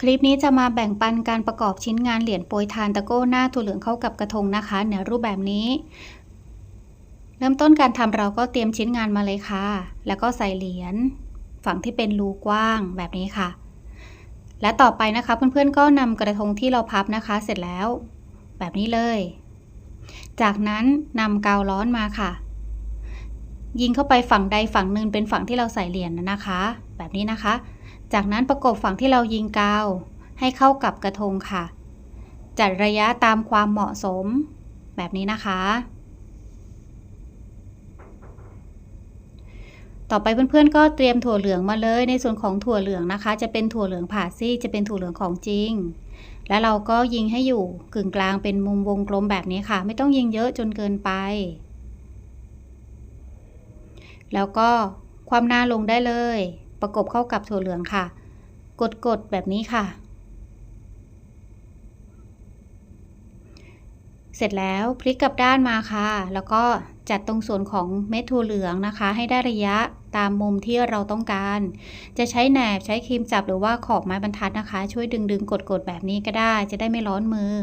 คลิปนี้จะมาแบ่งปันการประกอบชิ้นงานเหรียญโปรยทานตะโก้หน้าถั่วเหลืองเข้ากับกระทงนะคะในรูปแบบนี้ เริ่มต้นการทำเราก็เตรียมชิ้นงานมาเลยค่ะ แล้วก็ใส่เหรียญฝั่งที่เป็นรูกว้างแบบนี้ค่ะ และต่อไปนะคะเพื่อนๆก็นำกระทงที่เราพับนะคะ เสร็จแล้ว แบบนี้เลย จากนั้นนำกาวร้อนมาค่ะ ยิงเข้าไปฝั่งใดฝั่งหนึ่งเป็นฝั่งที่เราใส่เหรียญนนะคะ แบบนี้นะคะ จากนั้นประกบฝั่งที่เรายิงกาว ให้เข้ากับกระทงค่ะ จัดระยะตามความเหมาะสม แบบนี้นะคะ ต่อไปเพื่อนๆก็เตรียมถั่วเหลืองมาเลย ในส่วนของถั่วเหลืองนะคะ จะเป็นถั่วเหลืองผ่าซี่จะเป็นถั่วเหลืองของจริง และเราก็ยิงให้อยู่กึ่งกลางเป็นมุมวงกลมแบบนี้ค่ะ ไม่ต้องยิงเยอะจนเกินไป แล้วก็ความหน้าลงได้เลย ประกบเข้ากับถั่วเหลืองค่ะ กดๆแบบนี้ค่ะ เสร็จแล้วพลิกกลับด้านมาค่ะ แล้วก็จัดตรงส่วนของเม็ดถั่วเหลืองนะคะ ให้ได้ระยะตามมุมที่เราต้องการ จะใช้แหนบใช้ครีมจับหรือว่าขอบไม้บรรทัดนะคะ ช่วยดึงดึงกดกดแบบนี้ก็ได้ จะได้ไม่ร้อนมือ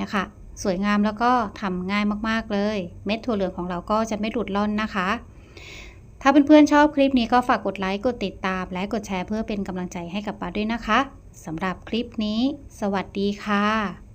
นะคะสวยงามแล้วก็ทำง่ายมากๆเลย เม็ดถั่วเหลืองของเราก็จะไม่หลุดล่อนนะคะ ถ้าเพื่อนๆชอบคลิปนี้ก็ฝากกดไลค์ กดติดตาม และกดแชร์เพื่อเป็นกำลังใจให้กับป้าด้วยนะคะสำหรับคลิปนี้ สวัสดีค่ะ